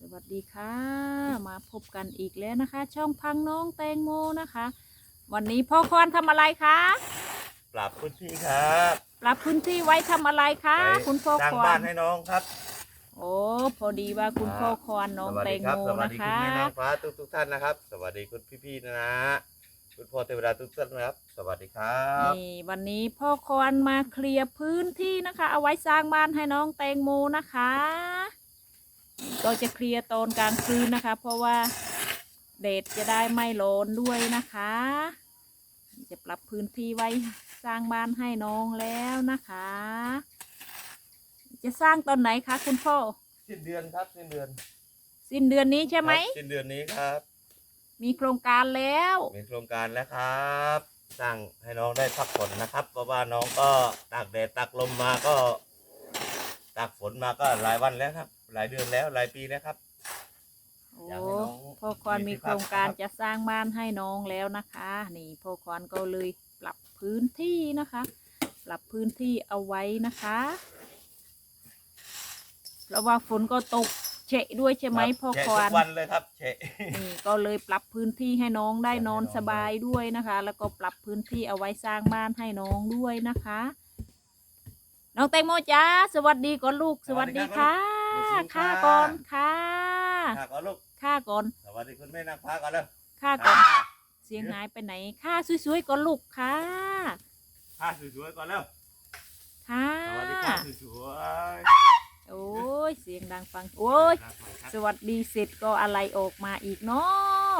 สวัสดีค่ะ มาพบกันอีกแล้วนะคะ ช่องพังน้องแตงโมนะคะ วันนี้พ่อควานทำอะไรคะปรับพื้นที่ครับปรับพื้นที่ไว้ทำอะไรคะไปคุณพ่อสร้างควาบ้านนให้น้องครับโอ้พอดีว่าคุณพ่อควานน้องสวัสแตดีงครัโมสวัสนะดีคะณแม่นางฟ้าทุกทุกๆท่านนะครับ สวัสดีคุณพี่ๆนะนะคุณพ่อเทวดาทุกท่านนะครับ สวัสดีครับนี่วันนี้พ่อควานมาเคลียร์พื้นที่นะคะ เอาไว้สร้างบ้านให้น้องแตงโมนะคะ ก็จะเคลียร์ตอนกลางคืนนะคะ เพราะว่าเดดจะได้ไม่ร้อนด้วยนะคะ จะปรับพื้นที่ไว้สร้างบ้านให้น้องแล้วนะคะ จะสร้างตอนไหนคะ คุณพ่อสิ้นเดือนครับสิ้นเดือนสิ้นเดือนนี้ใช่ไหมครับสิ้นเดือนนี้ครับ มีโครงการแล้ว มีโครงการแล้วครับสร้างให้น้องได้พักผ่อนนะครับ เพราะว่าน้องก็ตากแดดตากลมมาก็ตากฝนมาก็หลายวันแล้วครับ หลายเดือนแล้วหลายปีแล้วครับ โอ้อยากให้น้องพ่อควานมีมีที่โครงการพักครับจะสร้างบ้านให้น้องแล้วนะคะ นี่พ่อควานก็เลยปรับพื้นที่นะคะ ปรับพื้นที่เอาไว้นะคะเพราะว่าฝนก็ตกเฉะด้วยใช่ไหมครับพ่อแฉะควาทุน กวันเลยครับเฉะ นี่ก็เลยปรับพื้นที่ให้น้องได้นอนให้น้องสบายด้วยนะคะ แล้วก็ปรับพื้นที่เอาไว้สร้างบ้านให้น้องด้วยนะคะ น้องแตงโมจ้าสวัสดีก่อนลูกสวัสดีค่ะ ค่าก่อนค่ะค่ะก่อนลูกค่าก่อน สวัสดีคุณแม่นางฟ้าก่อนเร็วค่าก่อน เสียงหายไปไหนค่าสวยๆก่อนลูกค่ะค่ะสวยๆก่อนเร็วค่ะสวัสดีค่ะสวยโอ้ยเสียงดังฟังโอ้ยๆสวัสดีเสร็จก็อะไรออกมาอีกเนาะ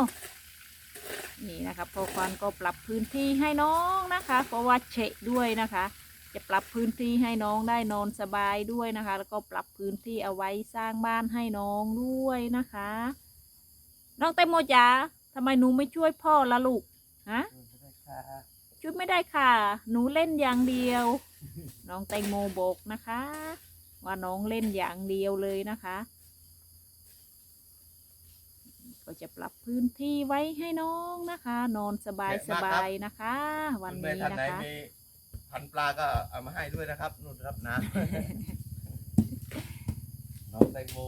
นี่นะครับพอควันก็ปรับพื้นที่ให้น้องนะคะ เพราะว่าเฉะด้วยนะคะ จะปรับพื้นที่ให้น้องได้นอนสบายด้วยนะคะ แล้วก็ปรับพื้นที่เอาไว้สร้างบ้านให้น้องด้วยนะคะ น้องแตงโมจ๋าทำไมหนูไม่ช่วยพ่อละลูกฮะช่วยไม่ได้ค่ะ หนูเล่นอย่างเดียว น้องแตงโมบอกนะคะ ว่าน้องเล่นอย่างเดียวเลยนะคะ ก็จะปรับพื้นที่ไว้ให้น้องนะคะ นอนสบายสบายๆนะคะ วันนี้นะคะ พันปลาก็เอามาให้ด้วยนะครับนู่นครับน้ำ น้องแตงโม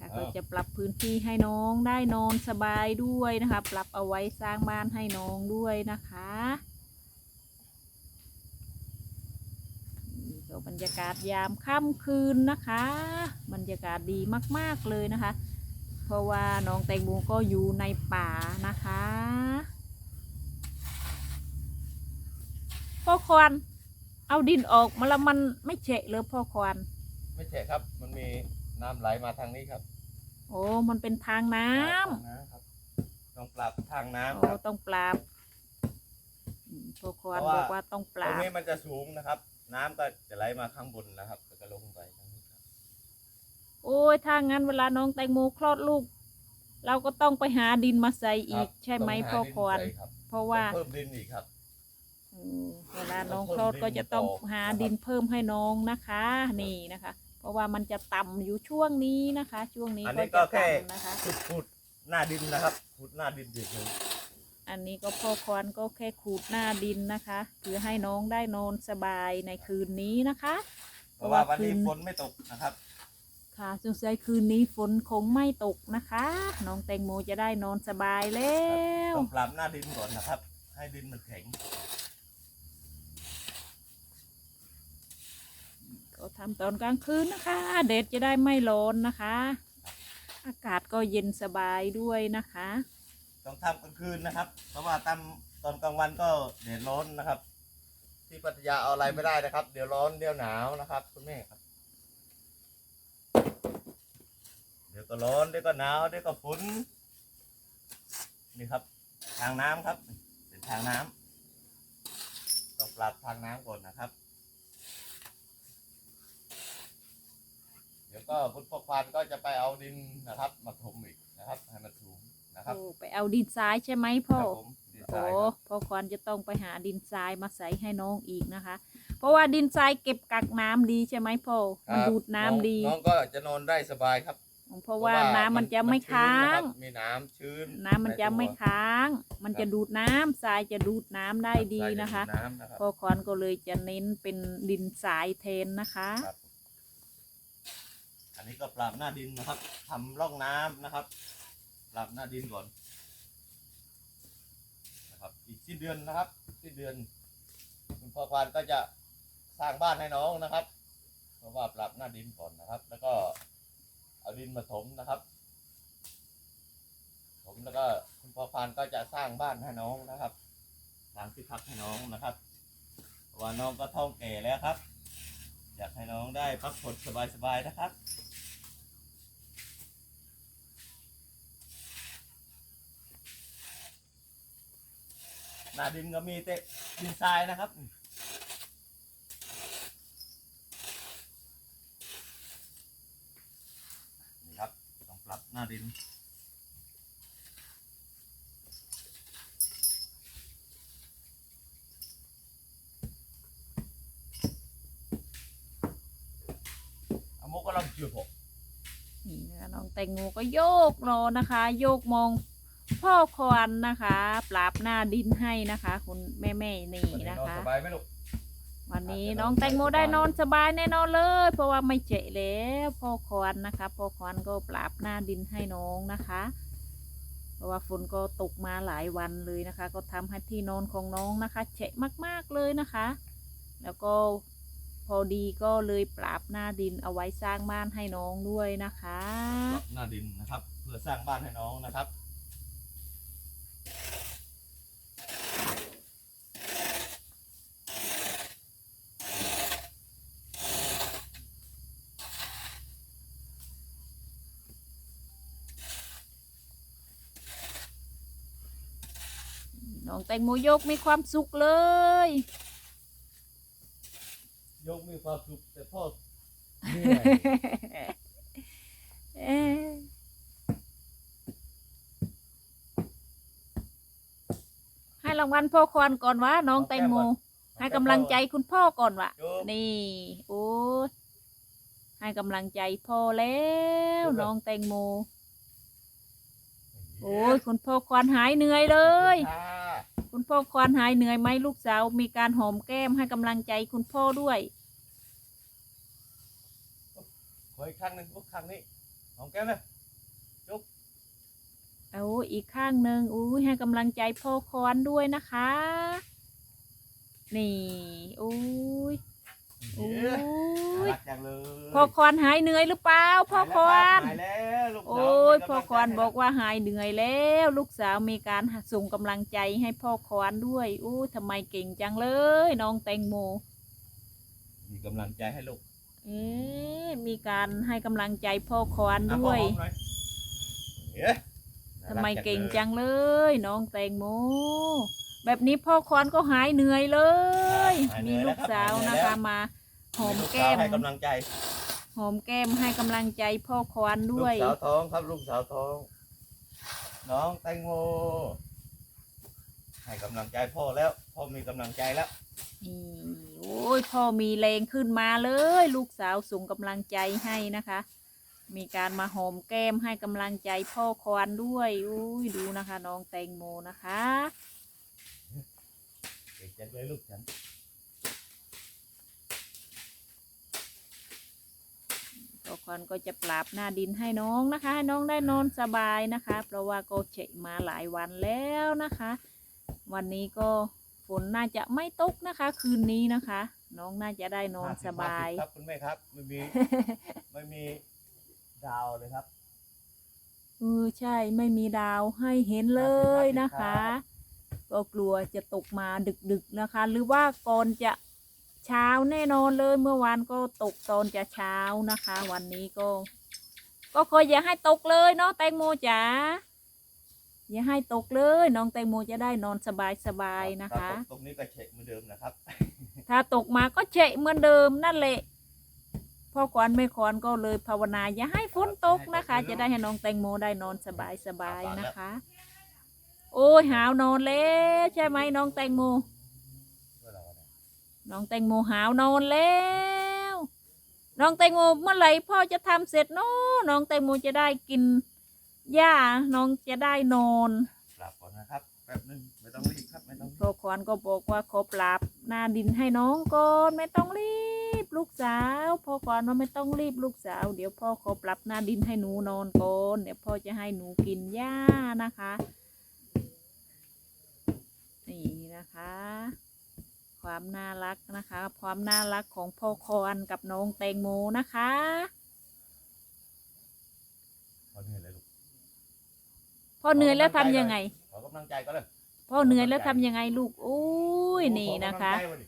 ค่ะอ้าวก็จะปรับพื้นที่ให้น้องได้นอนสบายด้วยนะคะ ปรับเอาไว้สร้างบ้านให้น้องด้วยนะคะนี่ก็บรรยากาศยามค่ำคืนนะคะ บรรยากาศดีมาก ๆ เลยนะคะ เพราะว่าน้องแตงโมก็อยู่ในป่านะคะ พ่อควานเอาดินออกมาแล้วมันไม่เฉะเลยพ่อควานไม่ใช่ครับ มันมีน้ำไหลมาทางนี้ครับโอ้มันเป็นทางน้ำทางน้ำครับต้องปรับทางน้ำโอ้ครับต้องปราบอืมพ่อควานเพราะบว่าอกว่าต้องปตรรางบนี้มันจะสูงนะครับ น้ำก็จะไหลมาข้างบนนะครับแล้วก็ลงไปทางนี้ครับโอ้ยถ้างั้นเวลาน้องแตงโมคลอดลูก เราก็ต้องไปหาดินมาใส่อีกครับใช่ไหมต้งพ่อหาควานดินใส่ครับเพราะว่า ต้องเพิ่มดินอีกครับอืม เวลาน้องคลอดก็จะต้องหาดินเพิ่มให้น้องนะคะ นี่นะคะ เพราะว่ามันจะต่ำอยู่ช่วงนี้นะคะ ช่วงนี้อันก็นี้ก็จะแค่ต่ำนะคะ ขุดขุดหน้าดินนะครับขุดหน้าดินเฉยอันนี้ก็พ่อควานก็แค่ขูดหน้าดินนะคะเพื่อให้น้องได้นอนสบายในคืนนี้นะคะๆเพราะว่าวันนี้คืนฝนไม่ตกนะครับ ค่ะสงสัยคืนนี้ฝนคงไม่ตกนะคะ น้องแตงโมจะได้นอนสบายแล้ว ต้องปรับหน้าดินก่อนนะครับ ให้ดินมันแข็ง ก็ทำตอนกลางคืนนะคะ เด็ดจะได้ไม่ร้อนนะคะ อากาศก็เย็นสบายด้วยนะคะ ต้องทำกลางคืนนะครับ เพราะว่าตามตอนกลางวันก็แดดร้อนนะครับ ที่ปัตยาเอาอะไรไม่ได้นะครับ เดี๋ยวร้อนเดี๋ยวหนาวนะครับคุณแม่ครับ เดี๋ยวก็ร้อนเดี๋ยวก็หนาวเดี๋ยวก็ฝนนี่ครับ ทางน้ำครับ เป็นทางน้ำต้องปรับทางน้ำก่อนนะครับ เดี๋ยว ก็คุณพ่อควานก็จะไปเอาดินนะครับมาถมอีกนะครับให้มันสูงนะครับโอ้ไปเอาดินทรายใช่ไหมพ่อ ครับผมดินทโอ้รายครับพ่อควานจะต้องไปหาดินทรายมาใส่ให้น้องอีกนะคะ เพราะว่าดินทรายเก็บกักน้ำดีใช่ไหมพ่อมันดูดน้ำดี น้องก็จะนอนได้สบายครับเพราะว่าน้ำมันจะไม่ชื้ค้าง นะครับมีน้ำชื้นน้ำมันจะไม่ใตัวค้าง มันจะดูดน้ำทรายจะดูดน้ำได้ดีทรายจนะคะดูดน้ำนะครับพ่อควานก็เลยจะเน้นเป็นดินทรายแทนนะคะ ครับันี่ก็ปรับหน้าดินนะครับทำร่องน้ำนะครับ ปรับหน้าดินก่อนนะครับอีกสิ้นเดือนนะครับสิ้นเดือนคุณพ่อควานก็จะสร้างบ้านให้น้องนะครับ เพราะว่าปรับหน้าดินก่อนนะครับ แล้วก็เอาดินมาถมนะครับถมแล้วก็คุณพ่อควานก็จะสร้างบ้านให้น้องนะครับสร้างที่พักให้น้องนะครับว่าน้องก็ท้องแก่แล้วครับ อยากให้น้องได้พักผ่อนสบายๆนะครับ หน้าดินก็มีแต่ดินทรายนะครับนี่ครับต้องปรับหน้าดิน เอามุกก็ลองจืดผมนี่นะคะน้องแตงโมก็โยกรอนะคะ โยกมองพ่อควันนะคะ ปราบหน้าดินให้นะคะ คุณแม่แม่ๆนี่วันนี้นะนอนคะสบายไหมลูกวันนี้อาจจะน้องแตงโมนอนได้สบายนอนสบายแน่นอนเลย เพราะว่าไม่เจ็แล้วพ่อควันนะคะพ่อควันก็ปราบหน้าดินให้น้องนะคะ เพราะว่าฝนก็ตกมาหลายวันเลยนะคะ ก็ทำให้ที่นอนของน้องนะคะเฉะมากๆเลยนะคะ แล้วก็พ อดีก็เลยปราบหน้าดินเอาไว้สร้างบ้านให้น้องด้วยนะคะ ปรับหน้าดินนะครับ เพื่อสร้างบ้านให้น้องนะครับ น้องแตงโมโยกมีความสุขเลย ยกมีความสุขแต่พ่อเหนื่อยเอ๊ะให้รางวัลพ่อควันก่อนวะน้องแตงโมให้กำลังใจคุณพ่อก่อนวะโยกนี่ โอ้ยให้กำลังใจพ่อแล้วยกเลยน้องแตงโมโอ้ยคุณพ่อควานหายเหนื่อยเลย ค่ะคุณพ่อควานหายเหนื่อยไหมลูกสาวมีการหอมแก้มให้กำลังใจคุณพ่อด้วยขออีกครั้งหนึ่งลูกครั้งนี้หอมแก้มเลยเอาอีกข้างหนึ่งอุ้ยให้กำลังใจพ่อควานด้วยนะคะ นี่อุ้ยเย้อุ้น่าย รักจังเลยพ่อควานหายเหนื่อยหรือเปล่าพ่อควานหายแล้วลูกสาวโอ้ยมีกำลังใจพ่อควานบอกว่าหายเหนื่อยแล้ว ลูกสาวมีการส่งกำลังใจให้พ่อควานด้วยอู้ทำไมเก่งจังเลย น้องแตงโม มีกำลังใจให้ลูกเอ๊ะมีการให้กำลังใจพ่อควานอะด้วยขอหอมหน่อเย้ทำไมน่ารัเก่งลยจังเลย น้องแตงโมแบบนี้พ่อควานก็หายเหนื่อยเลยหายเหมีนื่อยลูกสาวแล้วนะครัคะบมา หอมลูกแก้สาวมให้กำลังใจหอมแก้มให้กำลังใจพ่อควานลูด้กวย สาวท้องครับลูกสาวท้อง น้องแตงโมให้กำลังใจพ่อแล้วพ่อมีกำลังใจแล้ว นี่โอ้ยพ่อมีแรงขึ้นมาเลย ลูกสาวส่งกำลังใจให้นะคะ มีการมาหอมแก้มให้กำลังใจพ่อควานด้วยอุ้ยดูนะคะ น้องแตงโมนะคะเก่งจังเลยลูกฉัน พ่อควานก็จะปราบหน้าดินให้น้องนะคะให้น้องได้นอนสบายนะคะ เพราะว่าก็เฉะมาหลายวันแล้วนะคะ วันนี้ก็ฝนน่าจะไม่ตกนะคะ คืนนี้นะคะ น้องน่าจะได้นอนสบาย50ครับคุณแม่ครับไม่มีไม่มีดาวเลยครับเออใช่ไม่มีดาวให้เห็นเลยนะคะครับก็กลัวจะตกมาดึกๆนะคะ หรือว่าก่อนจะ เช้าแน่นอนเลยเมื่อวานก็ตกตอนจะเช้านะคะ วันนี้ก็ ก็ขออย่าให้ตกเลยเนาะแตงโมจ๋าอย่าให้ตกเลยน้องแตงโมจะได้นอนสบายๆนะคะรับตรงนี้ก็เช็คเหมือนเดิมนะครับ ถ้าตกมาก็เฉะเหมือนเดิมนั่นแหละพ่อขวัญแม่ขวัญก็เลยภาวนาอย่าให้ฝนตกนะคะ จะได้ให้น้องแตงโมได้นอนสบายสบายๆนะคะ โอ้ยหาวนอนแล้วใช่ไหมน้องแตงโม น้องแตงโมหาวนอนแล้ว น้องแตงโมเมื่อไหร่พ่อจะทำเสร็จเนาะน้องแตงโมจะได้กินหญ้าน้องจะได้นอนกลับก่อนนะครับแป๊บนึงไม่ต้องรีบครับไม่ต้องรีบพ่อขวัญก็บอกว่าขอปราบหน้าดินให้น้องก่อนไม่ต้องรีบลูกสาวพ่อก่อนว่าไม่ต้องรีบลูกสาว เดี๋ยวพ่อขอปรับหน้าดินให้หนูนอนก่อนเดี๋ยวพ่อจะให้หนูกินหญ้านะคะนี่นะคะ ความน่ารักนะคะ ความน่ารักของพ่อคอนกับน้องแตงโมนะคะเขาเหนื่อยเลยลูกพ่อเหนื่อยแล้วทำยังไงขอกำลังใจก็เลยพ่อเหนื่อยแล้วทำยังไงลูกอุ้ยนี่นะคะขอกำลังใจวดิ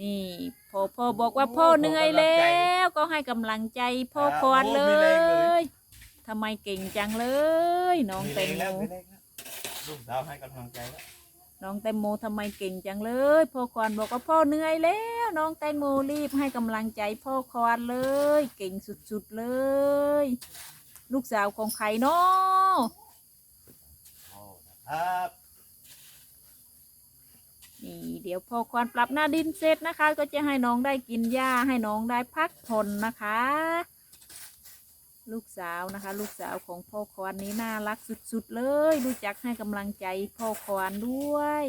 นี่พ่อพ่อบอกว่าพ่อเหนื่อยแล้วก็ให้กำลังใจพ่อคอนเลยทำไมเก่งจังเลย น้องแตงมีโมแรงแล้วมีแรงแล้วลูกสาวให้กำลังใจแล้ว น้องแตงโมทำไมเก่งจังเลยพ่อคอนบอกว่าพ่อเหนื่อยแล้ว น้องแตงโมรีบให้กำลังใจพ่อคอนเลย เก่งสุดๆเลย ลูกสาวของใครเนาะโอ้นะครับนี่เดี๋ยวพอควานปรับหน้าดินเสร็จนะคะ ก็จะให้น้องได้กินหญ้าให้น้องได้พักผ่อนนะคะ ลูกสาวนะคะ ลูกสาวของพ่อควานนี้น่ารักสุดๆเลยรู้จักให้กำลังใจพ่อควานด้วย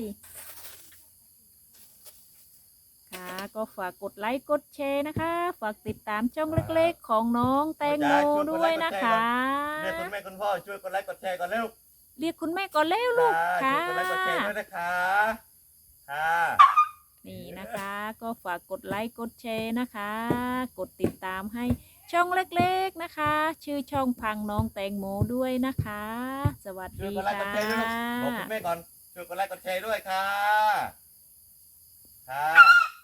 ค่ะก็ฝากกดไลค์กดแชร์นะคะ ฝากติดตามช่องเล็กๆ ของน้องแตงโมด้วยนะคะ เรียกคุณแม่คุณพ่อช่วยกดไลค์กดแชร์ก่อนเร็วเรียกคุณแม่ก่อนเร็วลูกช่วค่ะยกดไลค์กดแชร์ด้วยนะคะค่ะนี่นะคะ ก็ฝากกดไลค์กดแชร์นะคะ กดติดตามให้ ช่องเล็กๆนะคะ ชื่อช่องพังน้องแตงโมด้วยนะคะ สวัสช่วยดีกดไลค์กค่ะดแชร์ด้วยลูกบอกคุณแม่ก่อนช่วยกดไลค์กดแชร์ด้วยค่ะค่ะ